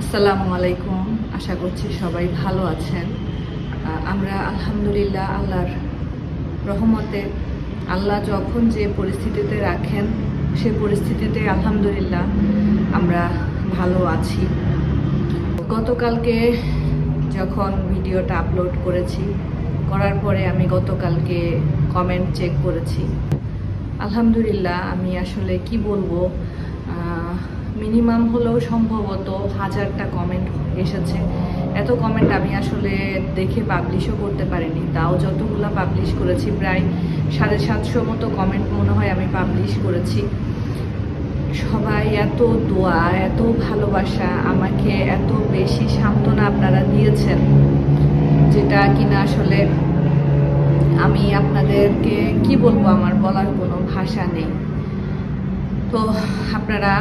আসসালামু আলাইকুম। আশা করছি সবাই ভালো আছেন। আমরা আলহামদুলিল্লাহ আল্লাহর রহমতে আল্লাহ যখন যে পরিস্থিতিতে রাখেন, সে পরিস্থিতিতে আলহামদুলিল্লাহ আমরা ভালো আছি। গতকালকে যখন ভিডিওটা আপলোড করেছি, করার পরে আমি গতকালকে কমেন্ট চেক করেছি। আলহামদুলিল্লাহ আমি আসলে কি বলব? মিনিমাম হলেও সম্ভবত হাজারটা কমেন্ট এসেছে। এত কমেন্ট আমি আসলে দেখে পাবলিশও করতে পারিনি। তাও যতগুলো পাবলিশ করেছি, প্রায় সাড়ে সাতশো মতো কমেন্ট মনে হয় আমি পাবলিশ করেছি। সবাই এত দোয়া, এত ভালোবাসা আমাকে এত বেশি সান্ত্বনা আপনারা দিয়েছেন, যেটা কিনা আসলে আমি আপনাদেরকে কি বলব? আমার বলার কোনো ভাষা নেই। তো আপনারা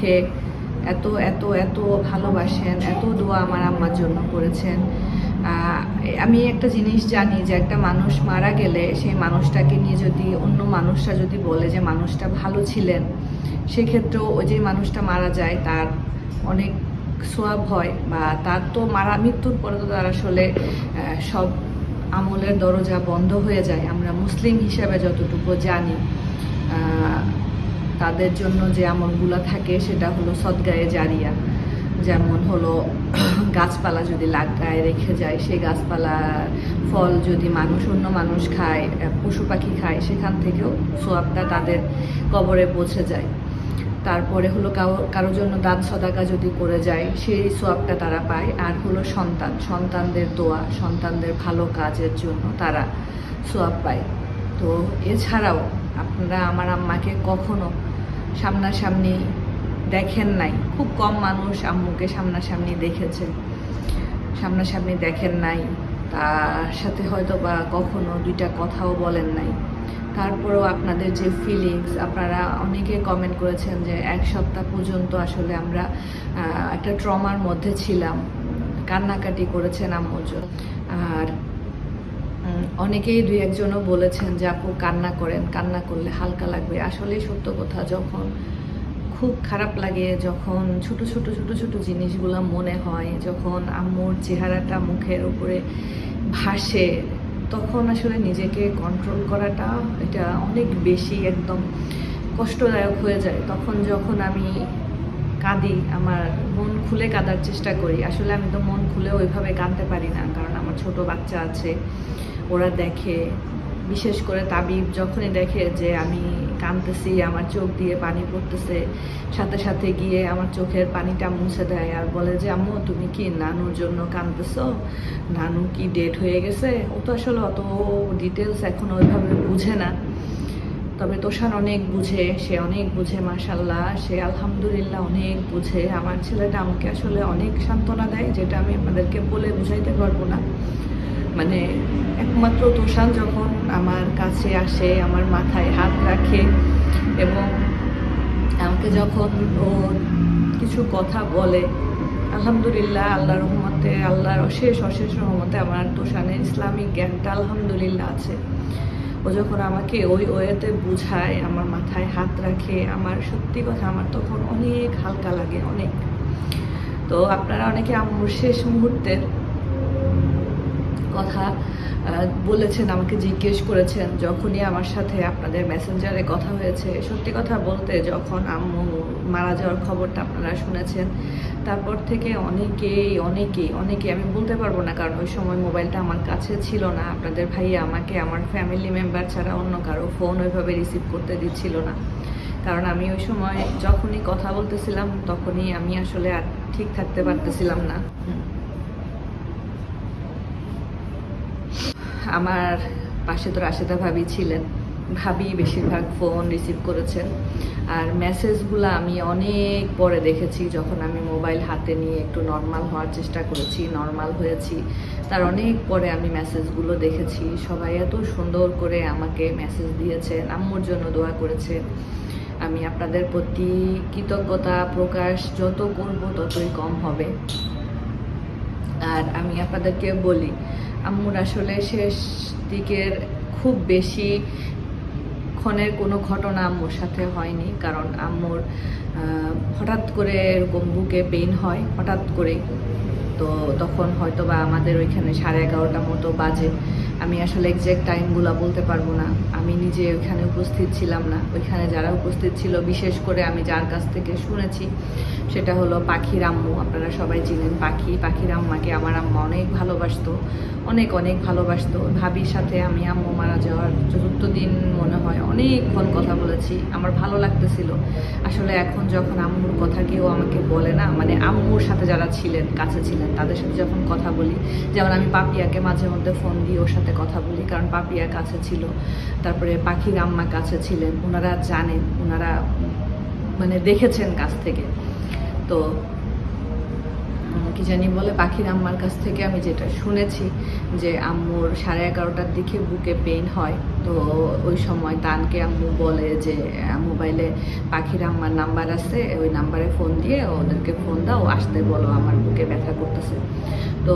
আম্মুকে এত এত এত ভালোবাসেন, এত দোয়া আমার আম্মার জন্য করেছেন। আমি একটা জিনিস জানি যে একটা মানুষ মারা গেলে সেই মানুষটাকে নিয়ে যদি অন্য মানুষরা যদি বলে যে মানুষটা ভালো ছিলেন, সেক্ষেত্রেও ওই যে মানুষটা মারা যায়, তার অনেক সোয়াব হয় বা তার তো মারা, মৃত্যুর পরে তো তার আসলে সব আমলের দরজা বন্ধ হয়ে যায়। আমরা মুসলিম হিসাবে যতটুকু জানি তাদের জন্য যে আমলগুলো থাকে, সেটা হলো সদগায়ে জারিয়া। যেমন হলো গাছপালা যদি লাগায়, রেখে যায় সেই গাছপালা, ফল যদি মানুষ, অন্য মানুষ খায় পশু পাখি খায়, সেখান থেকেও সোয়াবটা তাদের কবরে পৌঁছে যায়। তারপরে হলো কারও কারোর জন্য দান সদাকা যদি করে যায়, সেই সোয়াবটা তারা পায়। আর হলো সন্তান, সন্তানদের দোয়া, সন্তানদের ভালো কাজের জন্য তারা সোয়াব পায়। তো এছাড়াও আপনারা আমার আম্মাকে কখনো সামনাসামনি দেখেন নাই। খুব কম মানুষ আম্মুকে সামনাসামনি দেখেছে। সামনাসামনি দেখেন নাই। তার সাথে হয়তো বা কখনো দুইটা কথাও বলেন নাই। তারপরেও আপনাদের যে ফিলিংস আপনারা অনেকে কমেন্ট করেছেন যে এক সপ্তাহ পর্যন্ত আসলে আমরা একটা ট্রমার মধ্যে ছিলাম। কান্নাকাটি করেছেন আম্মুর। আর অনেকেই দুই একজনও বলেছেন যে আপু কান্না করেন, কান্না করলে হালকা লাগবে। আসলে সত্য কথা, যখন খুব খারাপ লাগে, যখন ছোট ছোট ছোট ছোট জিনিসগুলো মনে হয়, যখন আম্মুর চেহারাটা মুখের উপরে ভাসে, তখন আসলে নিজেকে কন্ট্রোল করাটা এটা অনেক বেশি একদম কষ্টদায়ক হয়ে যায়। তখন যখন আমি কাঁদি, আমার মন খুলে কাঁদার চেষ্টা করি। আসলে আমি তো মন খুলে ওইভাবে কাঁদতে পারি না, কারণ আমার ছোট বাচ্চা আছে, ওরা দেখে। বিশেষ করে তাবিব যখনই দেখে যে আমি কাঁদতেছি, আমার চোখ দিয়ে পানি পড়তেছে, সাথে সাথে গিয়ে আমার চোখের পানিটা মুছে দেয় আর বলে যে, আম্মু, তুমি কি নানুর জন্য কাঁদতেছো? নানু কি ডেট হয়ে গেছে? ও তো আসলে অত ডিটেলস এখন ওইভাবে বুঝে না। তবে তোষান অনেক বুঝে, সে অনেক বুঝে মাসাল্লাহ সে আলহামদুলিল্লাহ অনেক বুঝে। আমার ছেলেটা আমাকে আসলে অনেক সান্ত্বনা দেয়, যেটা আমি আপনাদেরকে বলে বুঝাইতে পারব না। মানে একমাত্র তোষান যখন আমার কাছে আসে, আমার মাথায় হাত রাখে এবং আমাকে যখন ও কিছু কথা বলে, আলহামদুলিল্লাহ, আল্লাহ রহমতে, আল্লাহর অশেষ অশেষ রহমতে আমার তোষানের ইসলামিক জ্ঞানটা আলহামদুলিল্লাহ আছে। ও যখন আমাকে ওই ওয়েতে বুঝায়, আমার মাথায় হাত রাখে, আমার সত্যি কথা আমার তখন অনেক হালকা লাগে, অনেক। তো আপনারা অনেকে আম্মুর শেষ মুহূর্তের কথা বলেছেন, আমাকে জিজ্ঞেস করেছেন যখনই আমার সাথে আপনাদের মেসেঞ্জারে কথা হয়েছে। সত্যি কথা বলতে যখন আম্মু মারা যাওয়ার খবরটা আপনারা শুনেছেন, তারপর থেকে অনেকেই অনেকেই অনেকেই, আমি বলতে পারব না কারণ ওই সময় মোবাইলটা আমার কাছে ছিল না, আপনাদের ভাইয়া আমাকে, আমার ফ্যামিলি মেম্বার ছাড়া অন্য কারও ফোন ওইভাবে রিসিভ করতে দিচ্ছিল না। কারণ আমি ওই সময় যখনই কথা বলতেছিলাম, তখনই আমি আসলে আর ঠিক থাকতে পারতেছিলাম না। আমার পাশে তো রাশেদা ভাবি ছিলেন। ভাবি বেশিরভাগ ফোন রিসিভ করেছেন। আর মেসেজগুলো আমি অনেক পরে দেখেছি, যখন আমি মোবাইল হাতে নিয়ে একটু নর্মাল হওয়ার চেষ্টা করেছি নর্মাল হয়েছি। তার অনেক পরে আমি মেসেজগুলো দেখেছি। সবাই এত সুন্দর করে আমাকে মেসেজ দিয়েছেন, আম্মুর জন্য দোয়া করেছেন। আমি আপনাদের প্রতি কৃতজ্ঞতা প্রকাশ যত করব ততই কম হবে। আর আমি আপনাদেরকে বলি আম্মুর আসলে শেষ দিকের খুব বেশি ক্ষণের কোনো ঘটনা আম্মুর সাথে হয়নি, কারণ আম্মুর হঠাৎ করে এরকম বুকে পেইন হয়, হঠাৎ করে তো তখন হয়তো বা আমাদের ওইখানে সাড়ে এগারোটা মতো বাজে। আমি আসলে এক্সাক্ট টাইমগুলো বলতে পারব না। আমি নিজে ওইখানে উপস্থিত ছিলাম না। ওইখানে যারা উপস্থিত ছিল, বিশেষ করে আমি যার কাছ থেকে শুনেছি, সেটা হলো পাখির আম্মু। আপনারা সবাই চিনেন পাখি। পাখির আম্মাকে আমার আম্মা অনেক ভালোবাসতো, অনেক অনেক ভালোবাসতো। ভাবির সাথে আমি আম্মু মারা যাওয়ার চতুর্থ দিন মনে হয় অনেকক্ষণ কথা বলেছি। আমার ভালো লাগতেছিল। আসলে এখন যখন আম্মুর কথা কেউ আমাকে বলে না মানে আম্মুর সাথে যারা ছিলেন, কাছে ছিলেন, তাদের সাথে যখন কথা বলি, যেমন আমি পাপিয়াকে মাঝে মধ্যে ফোন দিয়ে ওর সাথে কথা বলি, কারণ পাপিয়ার কাছে ছিল, তারপরে পাখির আম্মা কাছে ছিলেন ওনারা জানেন ওনারা মানে দেখেছেন কাছ থেকে। তো কি জানি বলে, পাখির আম্মার কাছ থেকে আমি যেটা শুনেছি যে আম্মুর সাড়ে এগারোটার দিকে বুকে পেইন হয়। তো ওই সময় তানকে আম্মু বলে যে মোবাইলে পাখির আম্মার নাম্বার আছে, ওই নাম্বারে ফোন দিয়ে ওদেরকে ফোন দাও, আসতে বলো, আমার বুকে ব্যথা করতেছে। তো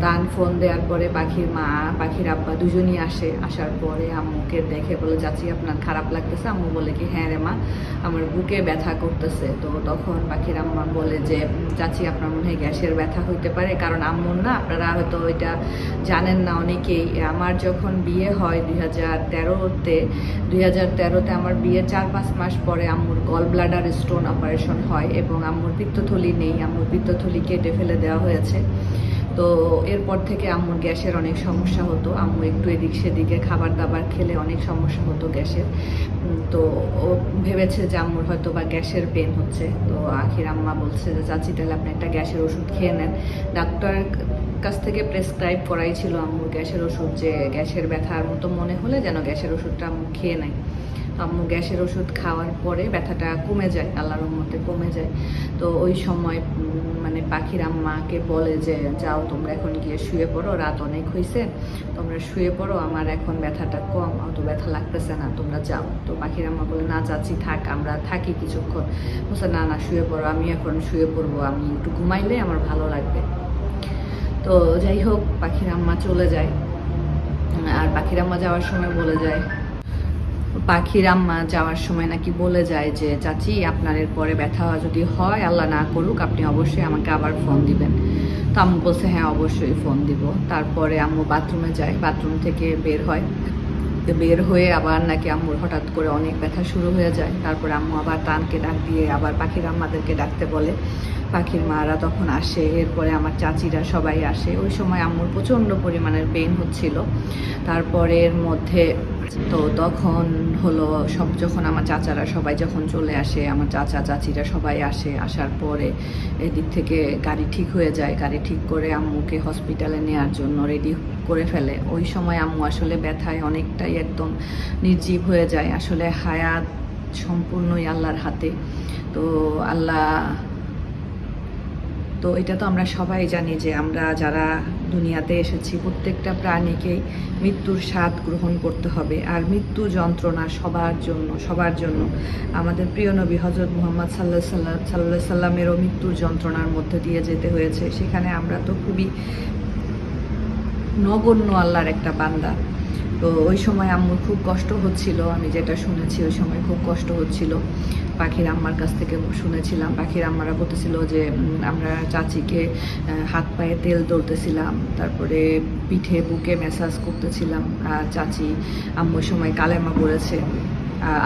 তান ফোন দেওয়ার পরে পাখির মা, পাখির আব্বা দুজনই আসে। আসার পরে আম্মুকে দেখে বলে যাচ্ছি আপনার খারাপ লাগতেছে? আম্মু বলে কি হ্যাঁ রে মা, আমার বুকে ব্যথা করতেছে। তো তখন পাখির আম্মা বলে যে চাচি, আপনার মনে হয় গ্যাসের ব্যথা হইতে পারে? কারণ আম্মুর না, আপনারা হয়তো ওইটা জানেন না অনেকেই, আমার যখন বিয়ে হয় দুই হাজার তেরোতে, দুই হাজার তেরোতে আমার বিয়ে চার পাঁচ মাস পরে আম্মুর গল ব্লাডার স্টোন অপারেশন হয় এবং আম্মুর পিত্তথলি নেই, আম্মুর পিত্তথলি কেটে ফেলে দেওয়া হয়েছে। তো এরপর থেকে আম্মুর গ্যাসের অনেক সমস্যা হতো, আম্মু একটু এদিক সেদিকে খাবার দাবার খেলে অনেক সমস্যা হতো গ্যাসের। তো ও ভেবেছে যে আম্মুর হয়তো বা গ্যাসের পেন হচ্ছে। তো আখির আম্মা বলছে যে, চাচি, তাহলে আপনি একটা গ্যাসের ওষুধ খেয়ে নেন। ডাক্তারের কাছ থেকে প্রেসক্রাইব করাই ছিল আম্মুর গ্যাসের ওষুধ যে গ্যাসের ব্যথার মতো মনে হলে যেন গ্যাসের ওষুধটা আম্মু খেয়ে নেয়। আম্মু গ্যাসের ওষুধ খাওয়ার পরে ব্যথাটা কমে যায়, আল্লাহর মতে কমে যায়। তো ওই সময় মানে পাখির আম্মাকে বলে যে, যাও তোমরা এখন গিয়ে শুয়ে পড়ো, রাত অনেক হয়েছে তোমরা শুয়ে পড়ো, আমার এখন ব্যথাটা কম অত ব্যথা লাগতেছে না, তোমরা যাও। তো পাখির আম্মা বলে, না চাচ্ছি থাক, আমরা থাকি কিছুক্ষণ। বলছে, না না, শুয়ে পড়ো, আমি এখন শুয়ে পড়ব, আমি একটু ঘুমাইলে আমার ভালো লাগবে। তো যাই হোক পাখির আম্মা চলে যায়। আর পাখির আম্মা যাওয়ার সময় বলে যায় পাখির আম্মা যাওয়ার সময় নাকি বলে যায় যে, চাচি, আপনার এরপরে ব্যথা যদি হয়, আল্লাহ না করুক, আপনি অবশ্যই আমাকে আবার ফোন দিবেন। তো আম্মু বলছে হ্যাঁ অবশ্যই ফোন দিব। তারপরে আম্মু বাথরুমে যায়, বাথরুম থেকে বের হয়। তো বের হয়ে আবার নাকি আম্মুর হঠাৎ করে অনেক ব্যথা শুরু হয়ে যায়। তারপর আম্মু আবার তানকে ডাক দিয়ে আবার পাখির আম্মাদেরকে ডাকতে বলে। পাখির মারা তখন আসে, এরপরে আমার চাচিরা সবাই আসে। ওই সময় আম্মুর প্রচণ্ড পরিমাণের পেন হচ্ছিল। তারপরের মধ্যে তো তখন হলো সব যখন আমার চাচারা সবাই যখন চলে আসে, আমার চাচা চাচিরা সবাই আসে, আসার পরে এদিক থেকে গাড়ি ঠিক হয়ে যায়। গাড়ি ঠিক করে আম্মুকে হসপিটালে নেওয়ার জন্য রেডি করে ফেলে। ওই সময় আম্মু আসলে ব্যথায় অনেকটাই একদম নির্জীব হয়ে যায়। আসলে হায়াত সম্পূর্ণই আল্লাহর হাতে। তো আল্লাহ, তো এটা তো আমরা সবাই জানি যে আমরা যারা দুনিয়াতে এসেছি। প্রত্যেকটা প্রাণীকেই মৃত্যুর স্বাদ গ্রহণ করতে হবে। আর মৃত্যু যন্ত্রণা সবার জন্য সবার জন্য। আমাদের প্রিয় নবী হজরত মোহাম্মদ সাল্লাহ সাল্লাহ সাল্লাহ সাল্লামেরও মৃত্যুর যন্ত্রণার মধ্যে দিয়ে যেতে হয়েছে। সেখানে আমরা তো খুবই নগণ্য আল্লাহর একটা বান্দা। তো ওই সময় আম্মুর খুব কষ্ট হচ্ছিল, আমি যেটা শুনেছি ওই সময় খুব কষ্ট হচ্ছিল। পাখির আম্মার কাছ থেকে শুনেছিলাম। পাখির আম্মারা বলতেছিল যে আমরা চাচিকে হাত পায়ে তেল দৌড়তেছিলাম তারপরে পিঠে, বুকে ম্যাসাজ করতেছিলাম চাচি আম্মু ওই সময় কালেমা পড়েছে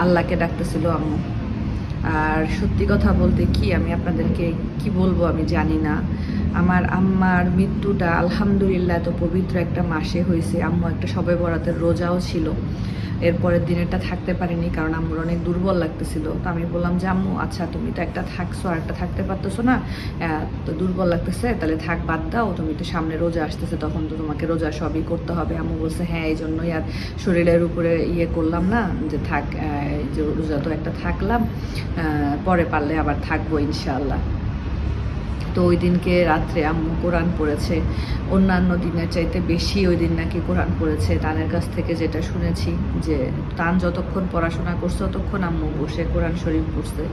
আল্লাহকে ডাকতেছিল আম্মু। আর সত্যি কথা বলতে কি, আমি আপনাদেরকে কি বলব আমি জানি না। আমার আম্মার মৃত্যুটা আলহামদুলিল্লাহ এত পবিত্র একটা মাসে হয়েছে। আম্মু একটা সবে বরাতের রোজাও ছিল। এরপরের দিনেরটা থাকতে পারিনি, কারণ আমার অনেক দুর্বল লাগতেছিল। তো আমি বললাম যে, আম্মু আচ্ছা তুমি তো একটা থাকছো, আর একটা থাকতে পারতেছো না তো দুর্বল লাগতেছে, তাহলে থাক, বাদ দাও, তুমি তো সামনে রোজা আসতেছে, তখন তো তোমাকে রোজা সবই করতে হবে। আম্মু বলছে হ্যাঁ এই জন্যই আর শরীরের উপরে ইয়ে করলাম না, যে থাক যে রোজা তো একটা থাকলাম পরে পারলে আবার থাকব ইনশাআল্লাহ। তো ওই দিনকে রাত্রে আম্মু কোরআন পড়েছে। অন্যান্য দিনের চাইতে বেশি ওই দিন নাকি কোরআন পড়েছে। তানের কাছ থেকে যেটা শুনেছি যে, তান যতক্ষণ পড়াশোনা করছে, ততক্ষণ আম্মু বসে কোরআন শরীফ পড়ছে।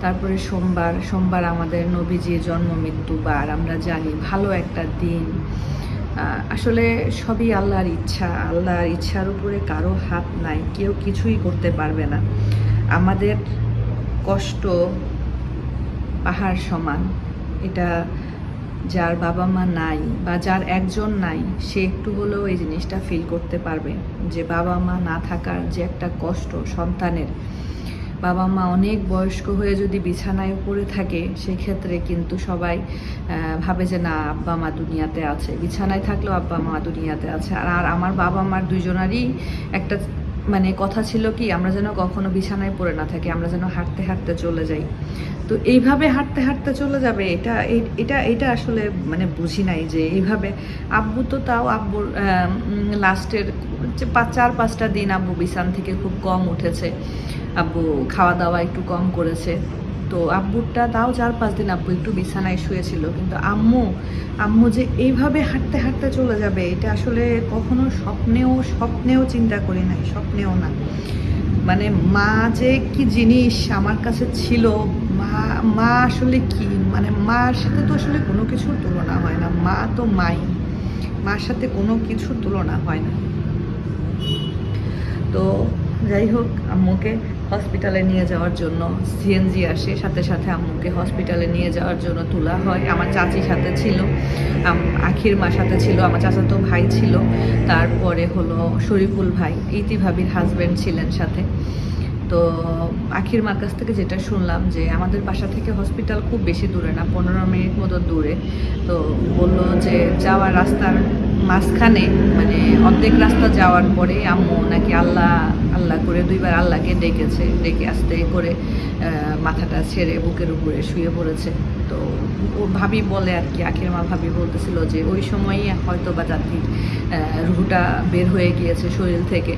তারপরে সোমবার সোমবার আমাদের নবীজির জন্ম মৃত্যুবার আমরা জানি ভালো একটা দিন। আসলে সবই আল্লাহর ইচ্ছা। আল্লাহর ইচ্ছার উপরে কারও হাত নাই। কেউ কিছুই করতে পারবে না। আমাদের কষ্ট পাহাড় সমান। এটা যার বাবা মা নাই বা যার একজন নাই, সে একটু হলেও এই জিনিসটা ফিল করতে পারবে যে বাবা মা না থাকার যে একটা কষ্ট সন্তানের। বাবা মা অনেক বয়স্ক হয়ে যদি বিছানায় পড়ে থাকে, সেক্ষেত্রে কিন্তু সবাই ভাবে যে না, আব্বা মা দুনিয়াতে আছে। বিছানায় থাকলেও আব্বা মা দুনিয়াতে আছে। আর আমার বাবা মার দুজনারই একটা মানে কথা ছিল কি, আমরা যেন কখনো বিছানায় পড়ে না থাকি, আমরা যেন হাঁটতে হাঁটতে চলে যাই। তো এইভাবে হাঁটতে হাঁটতে চলে যাবে, এটা এটা এটা আসলে মানে বুঝি নাই যে এইভাবে আব্বু তো তাও আব্বুর লাস্টের চার, পাঁচটা দিন আব্বু বিছান থেকে খুব কম উঠেছে। আব্বু খাওয়া দাওয়া একটু কম করেছে। তো আব্বুরটা, তাও চার পাঁচ দিন আব্বু একটু বিছানায় শুয়েছিল। কিন্তু আম্মু আম্মু যে এইভাবে হাঁটতে হাঁটতে চলে যাবে, এটা আসলে কখনো স্বপ্নেও স্বপ্নেও চিন্তা করি নাই, স্বপ্নেও না। মানে মা যে কি জিনিস আমার কাছে ছিল, মা মা আসলে কি? মানে মার সাথে তো আসলে কোনো কিছুর তুলনা হয় না, মা তো মাই। মার সাথে কোনো কিছুর তুলনা হয় না। তো যাই হোক, আম্মুকে হসপিটালে নিয়ে যাওয়ার জন্য সিএনজি আসে, সাথে সাথে আম্মুকে হসপিটালে নিয়ে যাওয়ার জন্য তোলা হয়। আমার চাচির সাথে ছিল আখির মা সাথে ছিল, আমার চাচাতো ভাই ছিল। তারপরে হলো শরীফুল ভাই ইতি ভাবির হাজব্যান্ড ছিলেন সাথে। তো আখির মার কাছ থেকে যেটা শুনলাম যে আমাদের বাসা থেকে হসপিটাল খুব বেশি দূরে না, পনেরো মিনিট মতো দূরে। তো বলল যে যাওয়ার রাস্তার মাঝখানে মানে অর্ধেক রাস্তা যাওয়ার পরে আম্মু নাকি আল্লাহ আল্লাহ করে দুইবার আল্লাহকে ডেকেছে, ডেকে আস্তে করে মাথাটা ছেড়ে বুকের উপরে শুয়ে পড়েছে। তো ও ভাবি বলে আর কি, আখির মা ভাবি বলতেছিল যে ওই সময়ই হয়তো বা জাতির রুহুটা বের হয়ে গিয়েছে শরীর থেকে।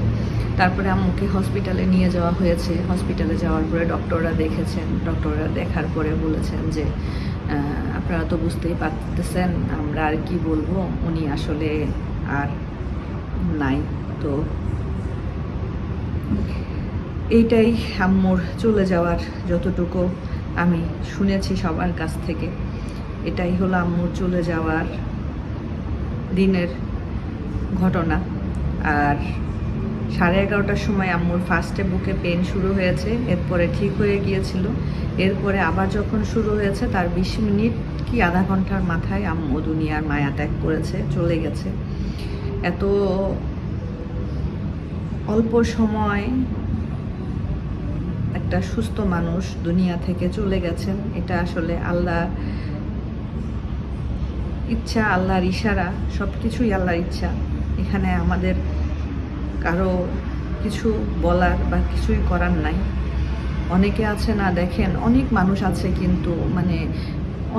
তারপরে আম্মুকে হসপিটালে নিয়ে যাওয়া হয়েছে। হসপিটালে যাওয়ার পরে ডক্টররা দেখেছেন। ডক্টররা দেখার পরে বলেছেন যে আপনারা তো বুঝতেই পারতেছেন আমরা আর কি বলব। উনি আসলে আর নাই। তো এইটাই আম্মুর চলে যাওয়ার যতটুকু আমি শুনেছি সবার কাছ থেকে। এটাই হলো আম্মুর চলে যাওয়ার দিনের ঘটনা। আর সাড়ে এগারোটার সময় আম্মুর ফার্স্টে বুকে পেন শুরু হয়েছে, এরপরে ঠিক হয়ে গিয়েছিল। এরপরে আবার যখন শুরু হয়েছে, তার বিশ মিনিট কি আধা ঘণ্টার মাথায় আম্মু দুনিয়ার মায়া ত্যাগ করেছে, চলে গেছে। এত অল্প সময় একটা সুস্থ মানুষ দুনিয়া থেকে চলে গেছেন, এটা আসলে আল্লাহ ইচ্ছা, আল্লাহর ইশারা সব কিছুই আল্লাহর ইচ্ছা। এখানে আমাদের কারও কিছু বলার বা কিছুই করার নাই। অনেকে আছে না, দেখেন, অনেক মানুষ আছে কিন্তু মানে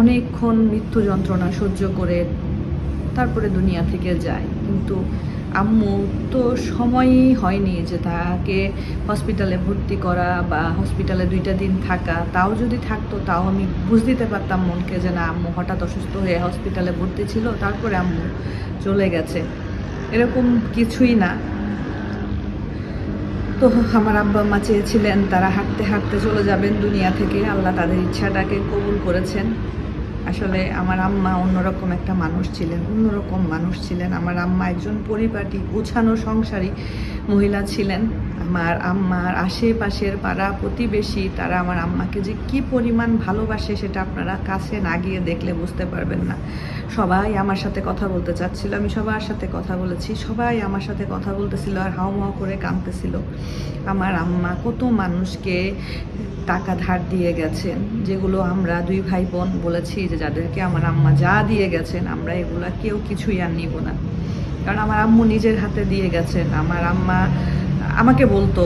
অনেকক্ষণ মৃত্যু যন্ত্রণা সহ্য করে তারপরে দুনিয়া থেকে যায়। কিন্তু আম্মু, তো সময়ই হয়নি যে তাকে হসপিটালে ভর্তি করা বা হসপিটালে দুইটা দিন থাকা। তাও যদি থাকতো, তাও আমি বুঝ দিতে পারতাম মনকে যে না, আম্মু হঠাৎ অসুস্থ হয়ে হসপিটালে ভর্তি ছিল, তারপরে আম্মু চলে গেছে। এরকম কিছুই না। তো আমার আব্বা মা চেয়েছিলেন তারা হাঁটতে হাঁটতে চলে যাবেন দুনিয়া থেকে। আল্লাহ তাদের ইচ্ছাটাকে কবুল করেছেন। আসলে আমার আম্মা অন্যরকম একটা মানুষ ছিলেন, অন্যরকম মানুষ ছিলেন। আমার আম্মা একজন পরিপাটি, গোছানো, সংসারী মহিলা ছিলেন। আমার আম্মার আশেপাশের পাড়া প্রতিবেশী, তারা আমার আম্মাকে যে কি পরিমাণ ভালোবাসে সেটা আপনারা কাছে না গিয়ে দেখলে বুঝতে পারবেন না। সবাই আমার সাথে কথা বলতে চাচ্ছিল, আমি সবার সাথে কথা বলেছি। সবাই আমার সাথে কথা বলতেছিল আর হাও মাও করে কাঁদতেছিল। আমার আম্মা কত মানুষকে টাকা ধার দিয়ে গেছেন, যেগুলো আমরা দুই ভাই বোন বলেছি যে যাদেরকে আমার আম্মা যা দিয়ে গেছেন, আমরা এগুলো কেউ কিছুই আর নিব না। কারণ আমার আম্মু নিজের হাতে দিয়ে গেছেন। আমার আম্মা আমাকে বলতো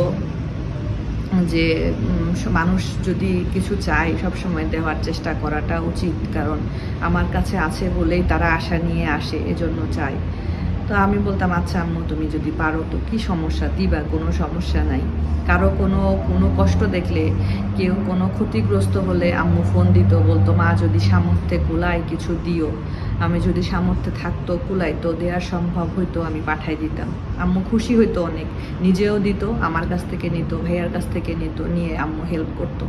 যে মানুষ যদি কিছু চায় সব সময় দেওয়ার চেষ্টা করাটা উচিত, কারণ আমার কাছে আছে বলেই তারা আশা নিয়ে আসে, এজন্য চায়। তো আমি বলতাম আচ্ছা আম্মু, তুমি যদি পারো তো কি সমস্যা? দিবা, কোনো সমস্যা নাই। কারও কোনো কোনো কষ্ট দেখলে, কেউ কোনো ক্ষতিগ্রস্ত হলে আম্মু ফোন দিত, বলতো, মা, যদি সামর্থ্যে কুলায় কিছু দিও, আমি যদি সামর্থ্যে থাকতো কুলাইতো দেওয়ার সম্ভব হইতো, আমি পাঠাই দিতাম। আম্মু খুশি হইতো অনেক, নিজেও দিত, আমার কাছ থেকে নিত, ভাইয়ার কাছ থেকে নিত, নিয়ে আম্মু হেল্প করতো।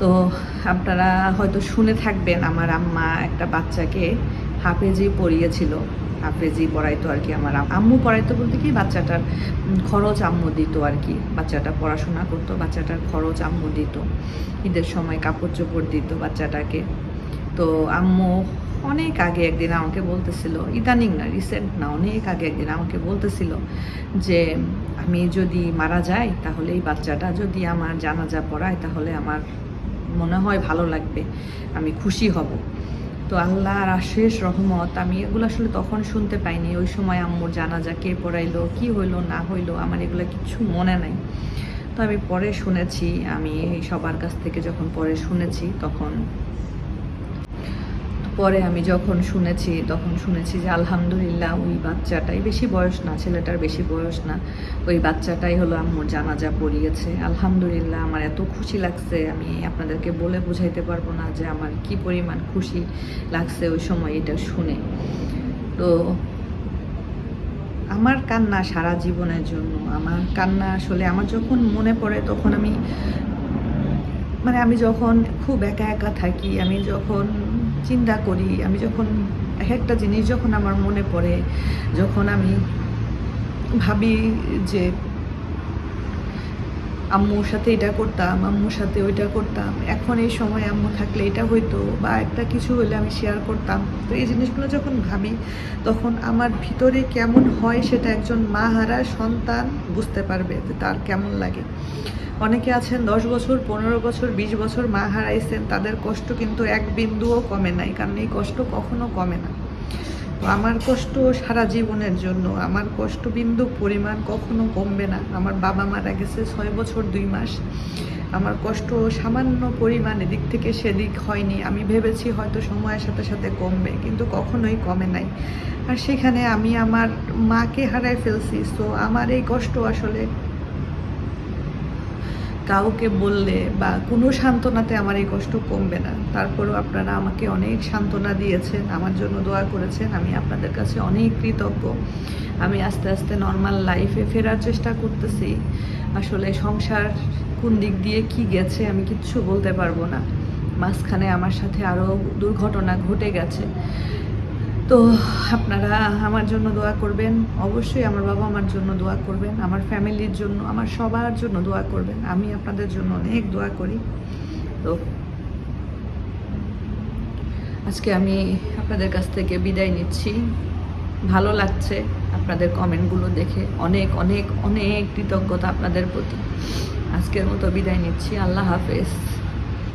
তো আপনারা হয়তো শুনে থাকবেন, আমার আম্মা একটা বাচ্চাকে হাফেজি পড়িয়েছিল। হাফেজি পড়াইতো আর কি আমার আম্মু পড়াইতো বলতে কি বাচ্চাটার খরচ আম্মু দিত আর কি। বাচ্চাটা পড়াশোনা করতো, বাচ্চাটার খরচ আম্মু দিত। ঈদের সময় কাপড় চোপড় দিত বাচ্চাটাকে। তো আম্মু অনেক আগে একদিন আমাকে বলতেছিল, ইদানিং না রিসেন্ট না, অনেক আগে একদিন আমাকে বলতেছিল যে আমি যদি মারা যাই তাহলে এই বাচ্চাটা যদি আমার জানাজা পড়ায় তাহলে আমার মনে হয় ভালো লাগবে, আমি খুশি হব। তো আল্লাহর আশেষ, রহমত, আমি এগুলো আসলে তখন শুনতে পাইনি। ওই সময় আম্মুর জানা যা কে পড়াইলো, কি হইল, না হইল, আমার এগুলো কিছু মনে নাই। তো আমি পরে শুনেছি, আমি সবার কাছ থেকে যখন পরে শুনেছি, তখন পরে আমি যখন শুনেছি, তখন শুনেছি যে আলহামদুলিল্লাহ ওই বাচ্চাটাই, বেশি বয়স না, ছেলেটার বেশি বয়স না, ওই বাচ্চাটাই হলো আম্মুর জানাজা পড়িয়েছে। আলহামদুলিল্লাহ আমার এত খুশি লাগছে, আমি আপনাদেরকে বলে বুঝাইতে পারব না যে আমার কি পরিমাণ খুশি লাগছে ওই সময় এটা শুনে। তো আমার কান্না সারা জীবনের জন্য, আমার কান্না আসলে আমার যখন মনে পড়ে তখন আমি মানে আমি যখন খুব একা একা থাকি, আমি যখন চিন্তা করি, আমি যখন এক একটা জিনিস যখন আমার মনে পড়ে, যখন আমি ভাবি যে আম্মুর সাথে এটা করতাম, আম্মুর সাথে ওইটা করতাম, এখন এই সময় আম্মু থাকলে এটা হইতো বা একটা কিছু হলে আমি শেয়ার করতাম। তো এই জিনিসগুলো যখন ভাবি, তখন আমার ভিতরে কেমন হয় সেটা একজন মা হারা সন্তান বুঝতে পারবে তার কেমন লাগে। অনেকে আছেন দশ বছর, পনেরো বছর, বিশ বছর মা হারাইছেন, তাদের কষ্ট কিন্তু এক বিন্দুও কমে নাই, কারণ এই কষ্ট কখনো কমে না। তো আমার কষ্ট সারা জীবনের জন্য, আমার কষ্ট বিন্দু পরিমাণ কখনো কমবে না। আমার বাবা মারা গেছে ছয় বছর দুই মাস। আমার কষ্ট সামান্য পরিমাণ এদিক থেকে সেদিক হয়নি। আমি ভেবেছি হয়তো সময়ের সাথে সাথে কমবে, কিন্তু কখনোই কমে নাই। আর সেখানে আমি আমার মাকে হারাই ফেলছি সো আমার এই কষ্ট আসলে কাউকে বললে বা কোনো সান্ত্বনাতে আমার এই কষ্ট কমবে না। তারপরেও আপনারা আমাকে অনেক সান্ত্বনা দিয়েছেন, আমার জন্য দোয়া করেছেন, আমি আপনাদের কাছে অনেক কৃতজ্ঞ। আমি আস্তে আস্তে নর্মাল লাইফে ফেরার চেষ্টা করতেছি। আসলে সংসার কোন দিক দিয়ে কি গেছে আমি কিচ্ছু বলতে পারব না। মাঝখানে আমার সাথে আরও দুর্ঘটনা ঘটে গেছে। তো আপনারা আমার জন্য দোয়া করবেন। অবশ্যই আমার বাবা আমার জন্য দোয়া করবেন, আমার ফ্যামিলির জন্য, আমার সবার জন্য দোয়া করবেন। আমি আপনাদের জন্য অনেক দোয়া করি। তো আজকে আমি আপনাদের কাছ থেকে বিদায় নিচ্ছি। ভালো লাগছে আপনাদের কমেন্টগুলো দেখে। অনেক অনেক অনেক কৃতজ্ঞতা আপনাদের প্রতি। আজকের মতো বিদায় নিচ্ছি। আল্লাহ হাফেজ।